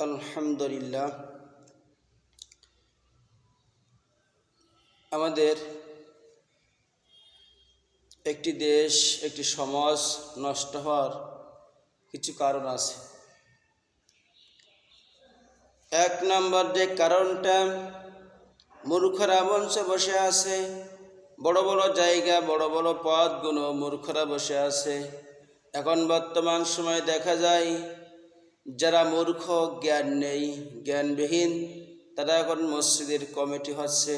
আলহামদুলিল্লাহ। আমাদের একটি দেশ, একটি সমাজ নষ্ট হওয়ার কিছু কারণ আছে। এক নম্বর যে কারণটা মূর্খরা মঞ্চে বসে আছে, বড় বড় জায়গা, বড় বড় পদগুলো মূর্খরা বসে আছে। এখন বর্তমান সময়ে দেখা যায় যারা মূর্খ, জ্ঞান নেই, জ্ঞানবিহীন, তারা এখন মসজিদের কমিটি হচ্ছে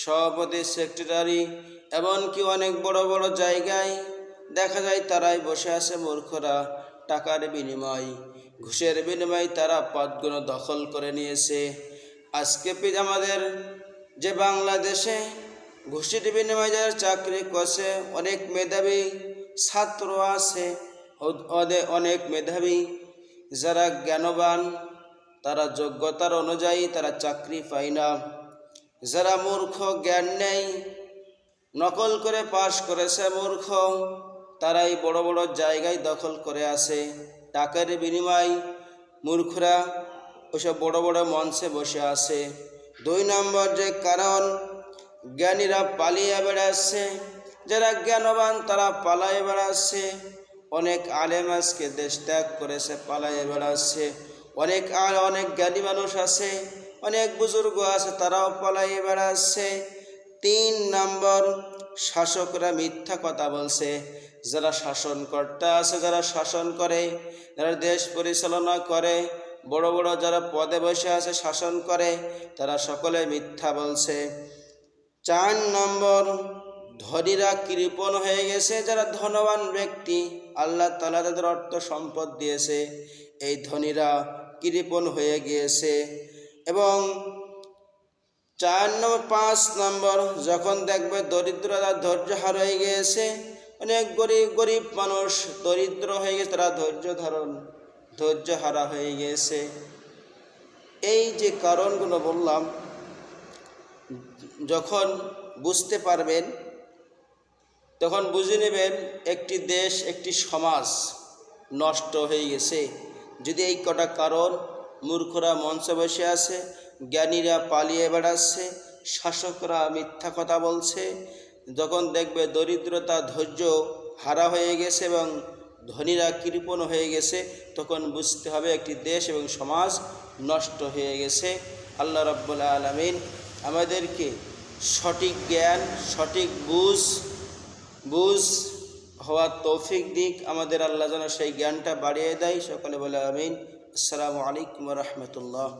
সভাপতি, সেক্রেটারি, এমনকি অনেক বড় বড় জায়গায় দেখা যায় তারাই বসে আছে মূর্খরা টাকার বিনিময়, ঘুষের বিনিময়ে তারা পদগুলো দখল করে নিয়েছে। আজকে আমাদের যে বাংলাদেশে ঘুষের বিনিময়ে যারা চাকরি করছে, অনেক মেধাবী ছাত্র আছে অনেক মেধাবী যারা জ্ঞানবান, তারা যোগ্যতার অনুযায়ী তারা চাকরি পায় না। যারা মূর্খ, জ্ঞান নেই, নকল করে পাশ করেছে মূর্খ, তারাই বড় বড় জায়গায় দখল করে আছে। টাকার বিনিময় মূর্খরা ওসব বড় বড় মঞ্চে বসে আছে। দুই নম্বর যে কারণ, জ্ঞানীরা পালিয়ে বেড়াচ্ছে। যারা জ্ঞানবান, তারা পালায়ে বেড়াচ্ছে। অনেক আলেম আজকে দেশ ত্যাগ করেছে পালায়ে বেড়াচ্ছে। অনেক আর অনেক জ্ঞানী মানুষ আছে, অনেক বুজুর্গ আছে, তারাও পালাইয়ে বেড়াচ্ছে। তিন নম্বর, শাসকরা মিথ্যা কথা বলছে। যারা শাসনকর্তা আছে, যারা শাসন করে, যারা দেশ পরিচালনা করে, বড় বড় যারা পদে বসে আছে, শাসন করে, তারা সকলে মিথ্যা বলছে। চার নম্বর ধনীরা কৃপণ হয়ে গেছে, যারা ধনবান ব্যক্তি, আল্লাহ তালা তাদের অর্থ সম্পদ দিয়েছে। এই ধনীরা কৃপণ হয়ে গিয়েছে এবং চার নম্বর পাঁচ নম্বর, যখন দেখবে দরিদ্ররা ধৈর্য হার হয়ে গিয়েছে, অনেক গরিব গরিব মানুষ দরিদ্র হয়ে গেছে তারা ধৈর্য ধারণ ধৈর্য হারা হয়ে গিয়েছে। এই যে কারণগুলো বললাম, যখন বুঝতে পারবেন তখন বুঝে নেবেন একটি দেশ, একটি সমাজ নষ্ট হয়ে গেছে। যদি এই কটা কারণ মূর্খরা মঞ্চে বসে আছে, জ্ঞানীরা পালিয়ে বেড়াচ্ছে, শাসকরা মিথ্যা কথা বলছে, যখন দেখবে দরিদ্রতা, ধৈর্য হারা হয়ে গেছে এবং ধনীরা কৃপণ হয়ে গেছে, তখন বুঝতে হবে একটি দেশ এবং সমাজ নষ্ট হয়ে গেছে। আল্লাহ রব্বুল্লা আলমিন আমাদেরকে সঠিক জ্ঞান, সঠিক বুঝ বুঝ হওয়ার তৌফিক দিক, আমাদের আল্লাহ যেন সেই জ্ঞানটা বাড়িয়ে দেয়। সকলে বলে আমিন। আসসালামু আলাইকুম রহমতুল্লাহ।